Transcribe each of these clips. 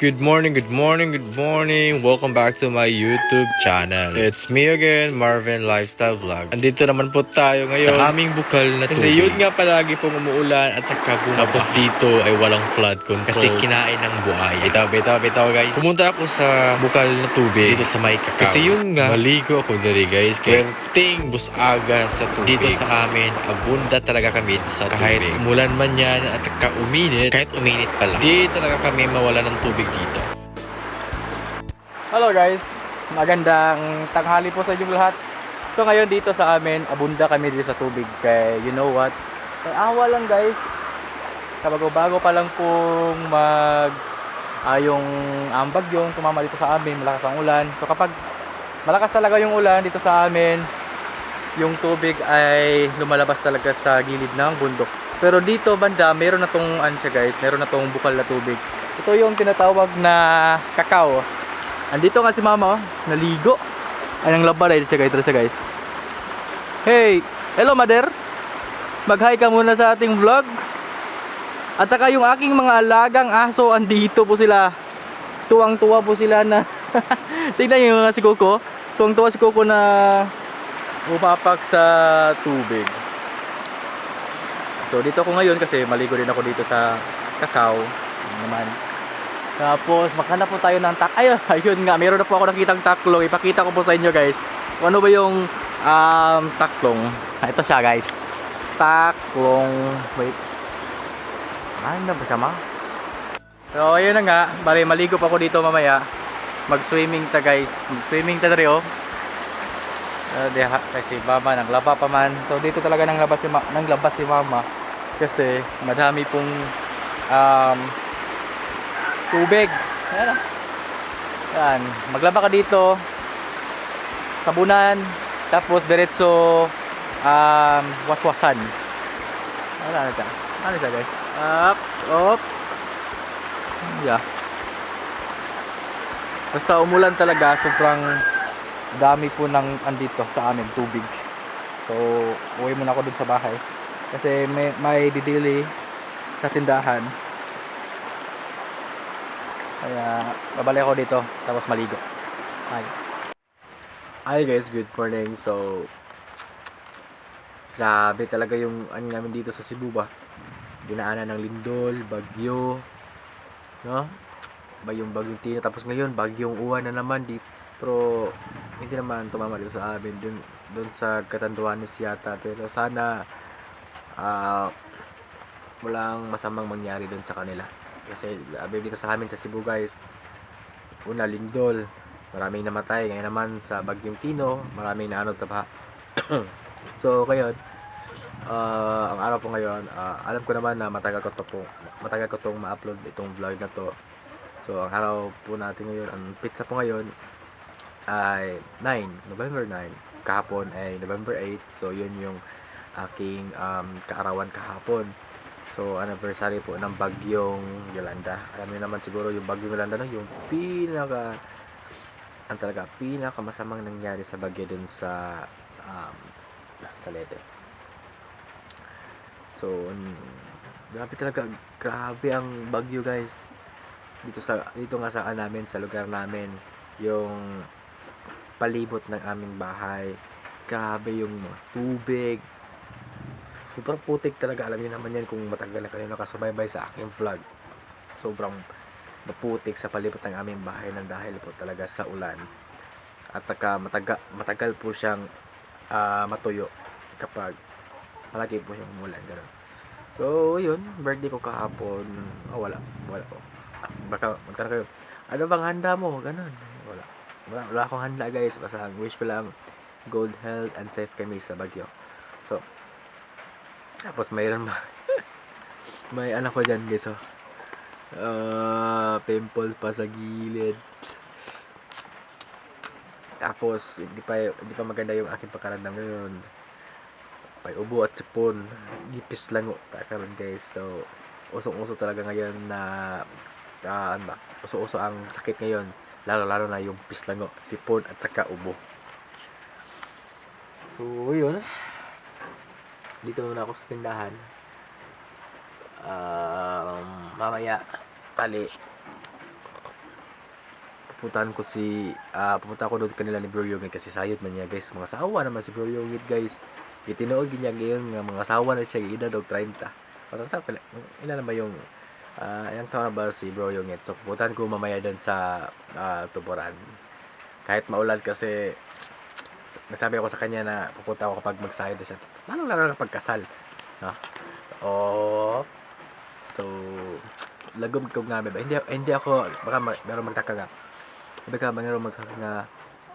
Good morning, good morning, good morning. Welcome back to my YouTube channel. It's me again, Marvin Lifestyle Vlog. Andito naman po tayo ngayon sa aming bukal na tubig. Kasi yun nga palagi pong umuulan at saka bumabaha. Tapos dito ay walang flood control. Kasi kinain ng buhay. Bitaw, bitaw, bitaw guys. Pumunta ako sa bukal na tubig dito sa may kakao. Kasi yun nga, maligo ako diri guys. Kaya ting busaga sa tubig. Dito sa amin, abunda talaga kami dito sa tubig. Kahit umulan man yan at saka uminit, kahit uminit pa lang. Di talaga kami mawala ng tubig dito. Hello guys, magandang tanghali po sa inyong lahat. So ngayon dito sa amin, abunda kami dito sa tubig. Kaya you know what? May awa lang guys. Kabago-bago pa lang pong mag ah, yung ambag yung tumama dito sa amin, malakas ang ulan. So kapag malakas talaga yung ulan dito sa amin, yung tubig ay lumalabas talaga sa gilid ng bundok. Pero dito banda, meron na tong siya guys, meron na tong bukal na tubig. Ito yung tinatawag na kakao. Andito nga si mama, oh, naligo. Ay, nang laba dahil siya guys, siya guys. Hey, hello mother. Mag-hi ka muna sa ating vlog. At saka yung aking mga alagang aso, andito po sila. Tuwang-tuwa po sila na Tingnan yung mga si Coco. Tuwang-tuwa si Coco na umapak sa tubig. So dito ako ngayon kasi maligo din ako dito sa kakao. Naman. Tapos makhanap po tayo ng tak. Ayun, ayun nga, meron na po ako nakitang taklong. Ipakita ko po sa inyo guys. Kung ano ba yung um, taklong. Ah, Ito siya guys. Taklong. Wait. Ano ba siya ma? So ayun na nga. Bali, maligo pa ako dito mamaya. Mag-swimming ta guys. Mag-swimming ta rin oh. Uh, diha, kasi mama naglaba pa man. So dito talaga nang labas si ma nang labas si mama kasi madami pong um, tubig. Ayan. ah. Yan, maglaba ka dito. Sabunan, tapos diretso um, waswasan. Ano na siya? Ano siya guys? Up, up. Yeah. Basta umulan talaga, sobrang dami po ng andito sa amin, tubig. So, uwi muna ako dun sa bahay. Kasi may, may didili sa tindahan. Kaya, babalik ako dito, tapos maligo. Bye. Hi guys, good morning. So, grabe talaga yung ano namin dito sa Cebu ba. Dinaanan ng lindol, bagyo, no? Ba yung bagyong Tina. Tapos ngayon, bagyong uwan na naman. Di, pero, hindi naman tumama dito sa amin. Dun, dun sa Catanduanes yata. Pero sana, ah, walang masamang mangyari dun sa kanila. Kasi, grabe dito sa amin sa Cebu guys. Una, lindol, maraming namatay. Ngayon naman sa Bagyong Tino, maraming naanod sa baha. so, ngayon, ah, ang araw po ngayon, ah, alam ko naman na matagal ko to po, matagal ko tong ma-upload itong vlog na to. So, ang araw po natin ngayon, ang pizza po ngayon ay 9, November 9. Kahapon ay November 8. So, yun yung aking um, kaarawan kahapon. So, anniversary po ng bagyong Yolanda. Alam niyo naman siguro yung bagyong Yolanda no, yung pinaka ang talaga pinakamasamang nangyari sa bagyo dun sa um, sa Leyte. So, un- grabe talaga, grabe ang bagyo guys. Dito sa dito nga sa namin sa lugar namin yung palibot ng aming bahay. Grabe yung tubig. Sobrang putik talaga. Alam niyo naman yan kung matagal na kayo nakasubaybay sa aking vlog. Sobrang maputik sa palibot ng aming bahay ng dahil po talaga sa ulan. At saka mataga, matagal po siyang ah, matuyo kapag malaki po siyang umulan. Ganun. So, yun. Birthday ko kahapon. Oh, wala. Wala po. Baka magtanong kayo, ano bang handa mo? Ganun. Wala. Wala, wala akong handa guys. Basta wish ko lang good health and safe kami sa Bagyo. So, tapos mayroon ba? may anak ko dyan guys. Oh. Ah, pimple pa sa gilid. Tapos, hindi pa, hindi pa maganda yung aking pagkaramdam ngayon. May ubo at sipon. Gipis lang o. Takaroon guys. So, usong-uso talaga ngayon na ah, ano ba? Uso-uso ang sakit ngayon. Lalo-lalo na yung pislango, sipon at saka ubo. So, yun. Dito muna ako sa tindahan. Um, mamaya, pali, pupuntahan ko si ah pupunta ako doon kanila ni Bro Yungit kasi sayod man niya guys. Mga sawa naman si Bro Yungit guys. Itinood niya ngayon nga mga sawa na siya edad og 30 parang ta pala ilan na ba yung ah yung taon na ba si Bro Yungit so pupuntahan ko mamaya doon sa ah, Tuburan kahit maulan kasi nasabi ako sa kanya na pupunta ako kapag magsayod na siya lalo lalo kapag kasal no? Oh so lagom ko nga ba hindi hindi ako baka ma- meron magtaka ka meron magtaka nga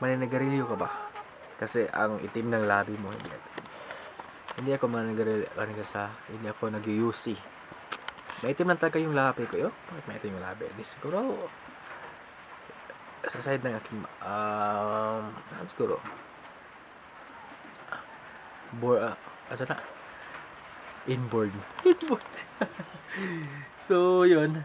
maninigarilyo ka ba? Kasi ang itim ng labi mo hindi hindi ako maninigarilyo ano sa hindi ako nag-UC maitim lang talaga yung labi ko. Yo bakit maitim yung labi? Di siguro sa side ng aking um ano siguro Bor, uh, ano na? Inborn. Inborn. so, yun.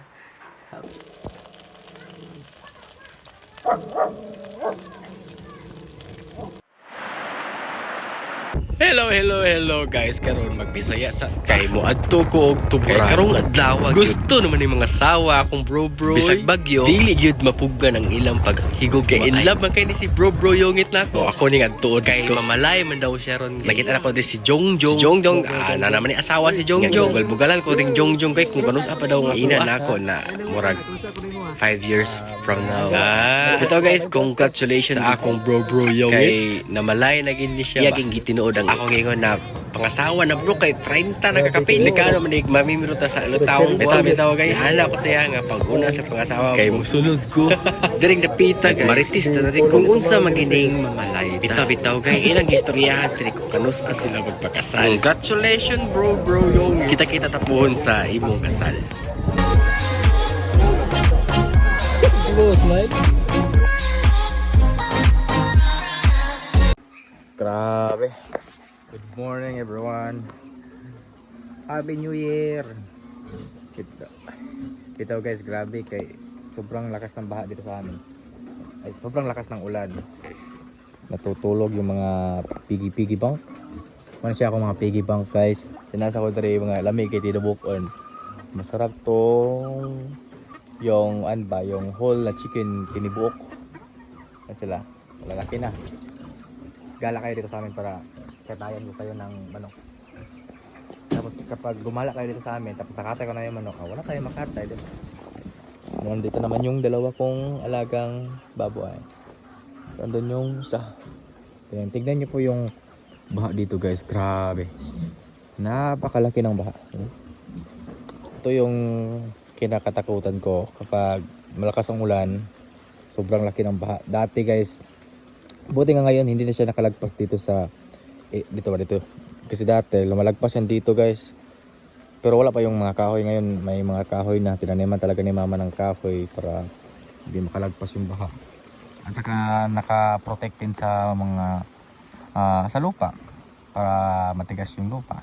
Hello, hello, hello guys. Karon magbisaya sa kay mo adto ko og tuburan. Kay karong adlaw Gusto naman ni mga sawa akong bro bro. Bisag bagyo, dili gyud mapuggan ang ilang paghigog kay in love man kay ni si bro bro yungit na O ko. ako ning adtuod Kay mamalay man daw siya ron. Nakita na ko din si Jong Jong. Si Jong Jong, ah, na naman ni asawa si Jong Jong. Bugal-bugalan ko ring Jong Jong kay kung kanus pa daw nga ina na ako na murag 5 years from now. Ah. Ito guys, congratulations Sa akong bro bro yungit. kay namalay na gid ni siya. Yaging gitinuod ang ako ngingon na pangasawa na bro kay 30 nakakapil. Di ka naman mamimiro ta sa taong bitaw bitaw guys. Ana ko siya nga pag una sa pangasawa Kay mo. musunod ko. Diring napita guys. Maritis na rin kung unsa magining mamalay. Bitaw bitaw guys. Ilang istoryahan diri ko kanus sila magpakasal. Congratulations bro bro yungit. Kita-kita tapuhon sa imong kasal. Grabe. Good morning everyone. Happy New Year. Kita. Kita guys, grabe kay sobrang lakas ng baha dito sa amin. Ay, sobrang lakas ng ulan. Natutulog yung mga pigi-pigi bank. Ano siya ako mga piggy bank guys. Sinasa ko diri mga lamig kay tinubukon. Masarap tong yung ano ba, yung whole na chicken tinibuok. Ano sila? Lalaki na gala kayo dito sa amin para katayan ko kayo ng manok. Tapos kapag gumala kayo dito sa amin, tapos nakatay ko na yung manok, ah, wala tayong makatay. Diba? Nandito naman yung dalawa kong alagang baboy. Nandun yung isa. Tignan niyo po yung baha dito guys. Grabe. Napakalaki ng baha. Ito yung kinakatakutan ko kapag malakas ang ulan. Sobrang laki ng baha. Dati guys, Buti nga ngayon hindi na siya nakalagpas dito sa eh, dito ba dito. Kasi dati lumalagpas yan dito guys. Pero wala pa yung mga kahoy ngayon. May mga kahoy na tinaniman talaga ni mama ng kahoy para hindi makalagpas yung baha. At saka naka-protect din sa mga ah, sa lupa para matigas yung lupa.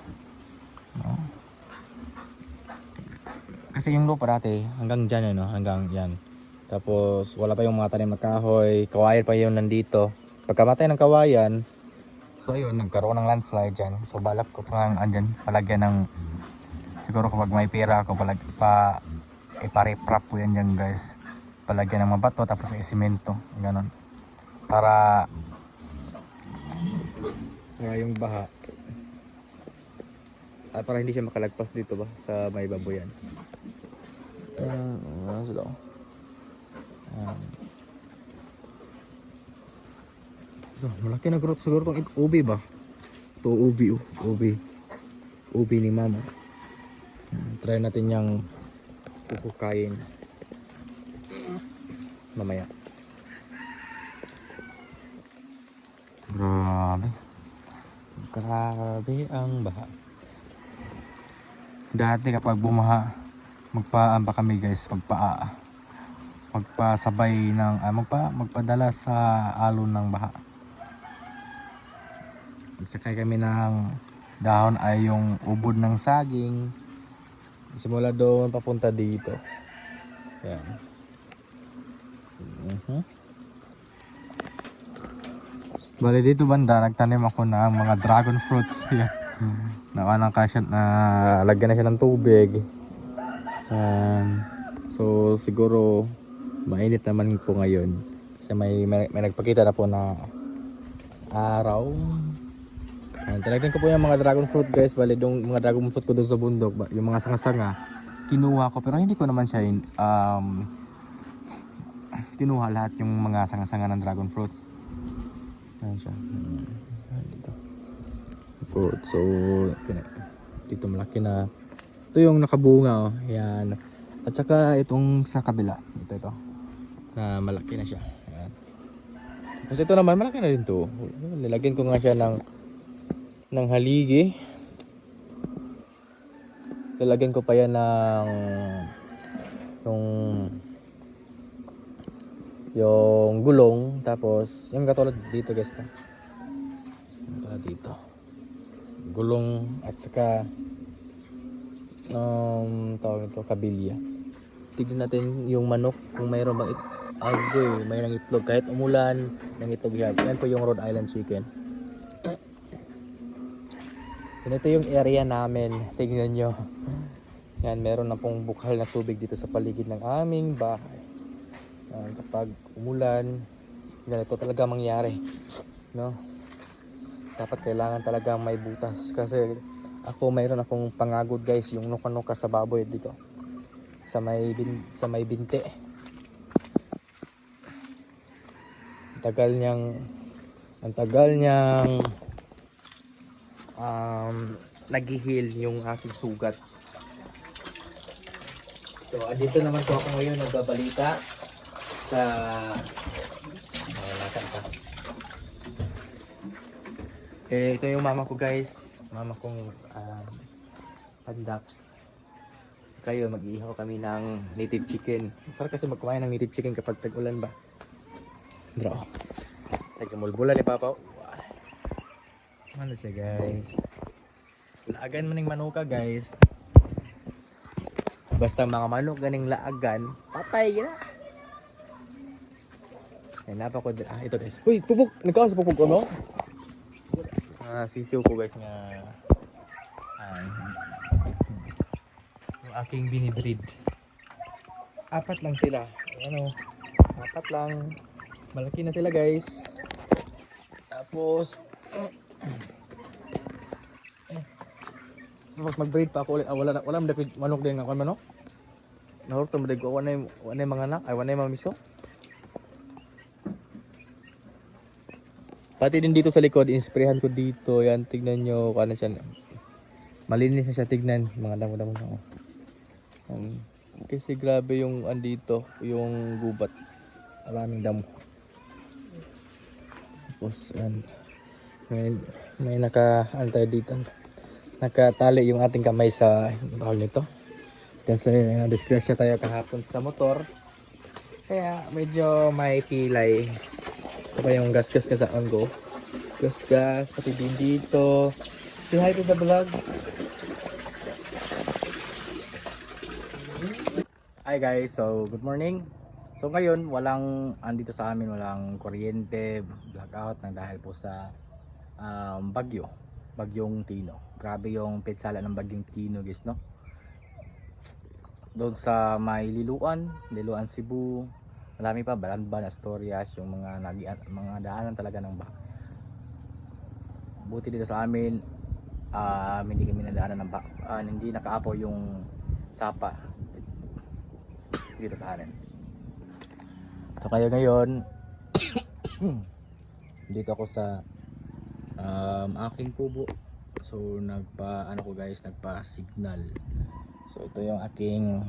No? Kasi yung lupa dati hanggang dyan no? hanggang yan. Tapos wala pa yung mga tanim na kahoy, kawayan pa yun nandito. Pagkamatay ng kawayan, so ayun, nagkaroon ng landslide dyan. So balak ko pang andyan, palagyan ng, siguro kapag may pera ako, palag, pa, ipareprap ko yan dyan guys. Palagyan ng mga bato, tapos ay simento, ganon. Para, para yung baha, at para hindi siya makalagpas dito ba, sa may baboyan. Uh, ano sila? Um, So, malaki na growth siguro tong ubi ba? To ubi oh, ubi. Ubi ni mama. Yan, Try natin yung kukukain. Mamaya. Grabe. Grabe ang baha. Dati kapag bumaha, magpaan pa kami guys, magpaa. Magpasabay ng, ah, magpa, magpadala sa alon ng baha. Magsakay kami ng dahon ay yung ubod ng saging. Simula doon papunta dito. Yan. Mhm. Bali dito banda, nagtanim ako ng mga dragon fruits. Yan. Nakuha ng kasya na lagyan na siya ng tubig. Yan. So siguro Mainit naman po ngayon. Kasi may, may, may nagpakita na po na araw. Ayan, talagyan ko po yung mga dragon fruit guys. Bali, yung mga dragon fruit ko doon sa bundok. Yung mga sanga-sanga. Kinuha ko. Pero hindi ko naman siya um, kinuha lahat yung mga sanga-sanga ng dragon fruit. Ayan siya. Dito. Fruit. So, dito malaki na. Ito yung nakabunga. Oh. Ayan. At saka itong sa kabila. Ito, ito. Na malaki na siya. Ayan. Kasi ito naman, malaki na rin to. Nilagyan ko nga siya ng ng haligi. Lalagyan ko pa yan ng yung yung gulong tapos yung katulad dito guys pa. Katulad dito. Gulong at saka um tawag ito kabilya. Tignan natin yung manok kung mayroon bang agoy, may nang itlog kahit umulan ng itlog yan. Po yung Rhode Island chicken. Ganito yung area namin. Tingnan nyo. Yan, meron na pong bukal na tubig dito sa paligid ng aming bahay. Yan, kapag umulan, ganito talaga mangyari. No? Dapat kailangan talaga may butas. Kasi ako mayroon akong pangagod guys, yung nuka-nuka sa baboy dito. Sa may, bin, sa may binte. Tagal niyang ang tagal niyang um, naghihil yung aking sugat. So, andito naman po ako ngayon nagbabalita sa ka? Eh, ito yung mama ko guys. Mama kong um, pandak. Kayo, mag-iihaw kami ng native chicken. Sarap kasi magkumain ng native chicken kapag tag-ulan ba? Bro. Nagkamulbulan ni Papa. Ano siya guys? Laagan man ng manuka guys. Basta mga manok ganing laagan, patay gina. Ay napa ko ah, ito guys. Uy, pupuk, nagkaon sa pupuk ko Ah, sisiw ko guys nga ah, yung aking binibreed. Apat lang sila. Ano? Apat lang. Malaki na sila guys. Tapos Tapos mag-breed pa ako ulit. Ah, wala na, wala manok din ako manok. Nahurto mo ko wala wala yung mga anak, ay wala yung mga miso. Pati din dito sa likod, insprehan ko dito. Yan, tignan nyo kung ano siya. Malinis na siya tignan. Mga damo-damo ako. Yan. Kasi grabe yung andito, yung gubat. Maraming damo. Tapos, yan. May, may naka-antay dito. Nakatali yung ating kamay sa bawal nito. Kasi na-disgrasya tayo kahapon sa motor. Kaya medyo may pilay. Ito pa yung gas-gas kasaan ko. Gas-gas, pati din dito. Say hi to the vlog. Hi guys, so good morning. So ngayon, walang, andito sa amin, walang kuryente, blackout, nang dahil po sa um, bagyo. Bagyong Tino. Grabe yung petsala ng Bagyong Tino guys, no? Doon sa may Liluan, Liluan Cebu, marami pa, Balanban, Astorias, yung mga nagian, mga daanan talaga ng baha. Buti dito sa amin, ah hindi kami nadaanan ng baha, ah, hindi nakaapo yung sapa dito sa amin. So kaya ngayon, dito ako sa um, aking kubo. So nagpa ano ko guys, nagpa signal. So ito yung aking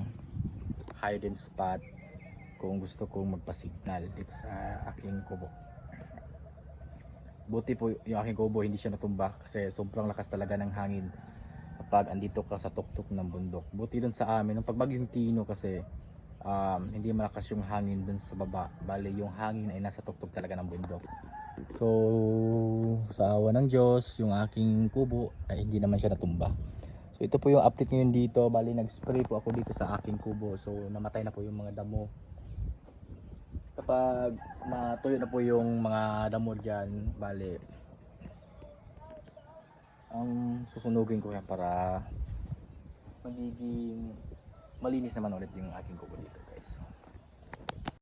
hiding spot kung gusto kong magpa-signal dito sa aking kubo. Buti po yung aking kubo hindi siya natumba kasi sobrang lakas talaga ng hangin kapag andito ka sa tuktok ng bundok. Buti dun sa amin, nung pagbagyong Tino kasi um, hindi malakas yung hangin dun sa baba. Bali yung hangin ay nasa tuktok talaga ng bundok. So, sa awa ng Diyos, yung aking kubo ay hindi naman siya natumba. So, ito po yung update ngayon dito. Bali, nag-spray po ako dito sa aking kubo. So, namatay na po yung mga damo. Kapag matuyo na po yung mga damo dyan, bali, ang susunugin ko yan para magiging malinis naman ulit yung aking kubo dito.